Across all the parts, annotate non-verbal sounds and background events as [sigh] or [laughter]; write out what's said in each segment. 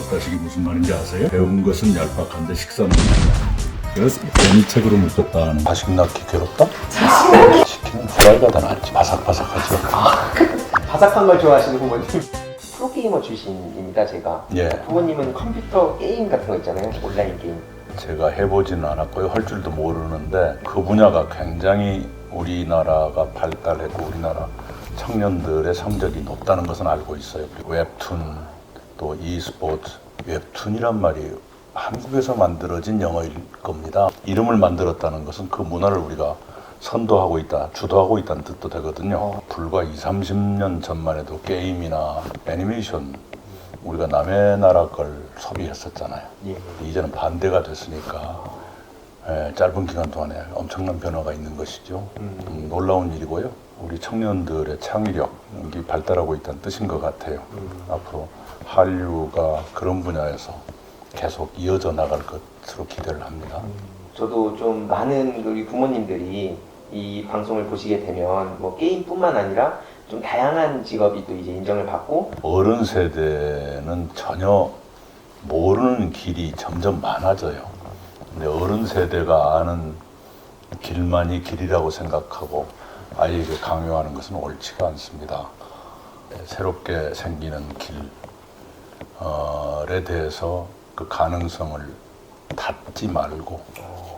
묶었다식이 무슨 말인지 아세요? 배운 것은 얄팍한데 식사는 그래서 괜히 책으로 묶었다 하는 자식 낳기 괴롭다? 치킨은 후라이가 더 낫지 바삭바삭하죠 바삭한 걸 좋아하시는 부모님. 프로게이머 출신입니다, 제가. 예 부모님은 컴퓨터 게임 같은 거 있잖아요. 온라인 게임. 제가 해보지는 않았고요 할 줄도 모르는데 그 분야가 굉장히 우리나라가 발달했고 우리나라 청년들의 성적이 높다는 것은 알고 있어요 그리고 웹툰 또 e스포츠 웹툰이란 말이 한국에서 만들어진 영어일 겁니다 이름을 만들었다는 것은 그 문화를 우리가 선도하고 있다 주도하고 있다는 뜻도 되거든요 불과 2, 30년 전만 해도 게임이나 애니메이션 우리가 남의 나라 걸 소비했었잖아요 예. 이제는 반대가 됐으니까 예, 짧은 기간 동안에 엄청난 변화가 있는 것이죠. 음, 놀라운 일이고요. 우리 청년들의 창의력이 발달하고 있다는 뜻인 것 같아요. 앞으로 한류가 그런 분야에서 계속 이어져 나갈 것으로 기대를 합니다. 저도 좀 많은 우리 부모님들이 이 방송을 보시게 되면 뭐 게임뿐만 아니라 좀 다양한 직업이 또 이제 인정을 받고 어른 세대는 전혀 모르는 길이 점점 많아져요. 근데 어른 세대가 아는 길만이 길이라고 생각하고 아이에게 강요하는 것은 옳지가 않습니다. 새롭게 생기는 길 에 대해서 그 가능성을 닫지 말고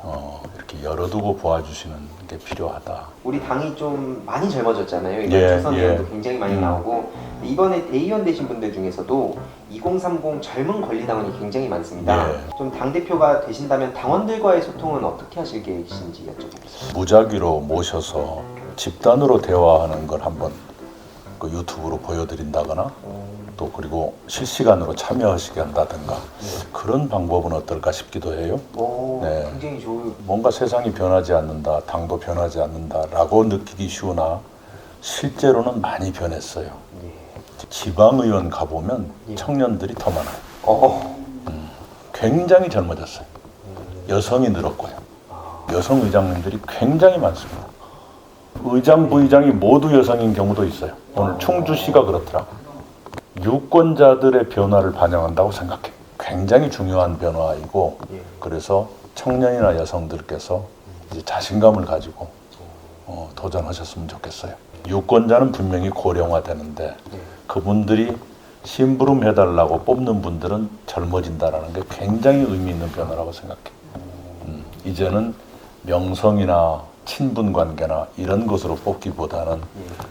어, 이렇게 열어두고 보아주시는 게 필요하다. 우리 당이 좀 많이 젊어졌잖아요. 이번 예, 의원도 예. 굉장히 많이 음. 나오고 이번에 대의원 되신 분들 중에서도 2030 젊은 권리당원이 굉장히 많습니다. 예. 좀당 대표가 되신다면 당원들과의 소통은 어떻게 하실 계획이신지 여쭤보겠습니다. 무작위로 모셔서 집단으로 대화하는 걸 한번 그 유튜브로 보여드린다거나 또 그리고 실시간으로 참여하시게 한다든가 그런 방법은 어떨까 싶기도 해요. 오, 네. 굉장히 좋은. 뭔가 세상이 변하지 않는다, 당도 변하지 않는다라고 느끼기 쉬우나 실제로는 많이 변했어요. 예. 지방의원 가보면 예. 청년들이 더 많아요. 어, 굉장히 젊어졌어요. 여성이 늘었고요. 여성 의장님들이 굉장히 많습니다. 의장, 부의장이 모두 여성인 경우도 있어요. 오늘 충주시가 그렇더라고. 유권자들의 변화를 반영한다고 생각해. 굉장히 중요한 변화이고, 예. 그래서 청년이나 여성들께서 이제 자신감을 가지고 어, 도전하셨으면 좋겠어요. 유권자는 분명히 고령화되는데 예. 그분들이 심부름 해달라고 뽑는 분들은 젊어진다라는 게 굉장히 의미 있는 변화라고 생각해. 음, 이제는 명성이나 친분 관계나 이런 것으로 뽑기보다는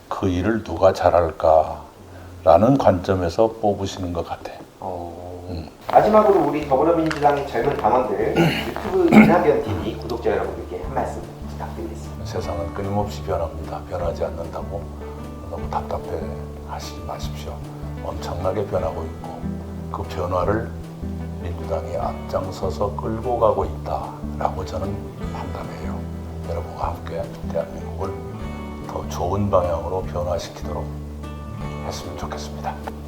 그 일을 누가 잘할까 라는 관점에서 뽑으시는 것 같아. 어. 음. 마지막으로 우리 더불어민주당의 젊은 당원들 [clears throat] 유튜브 이낙연 TV 구독자 여러분들께 한 말씀 부탁드리겠습니다. 세상은 끊임없이 변합니다. 변하지 않는다고 너무 답답해 하시지 마십시오. 엄청나게 변하고 있고 그 변화를 민주당이 앞장서서 끌고 가고 있다라고 저는 판단해요. 여러분과 함께 대한민국을 더 좋은 방향으로 변화시키도록 했으면 좋겠습니다.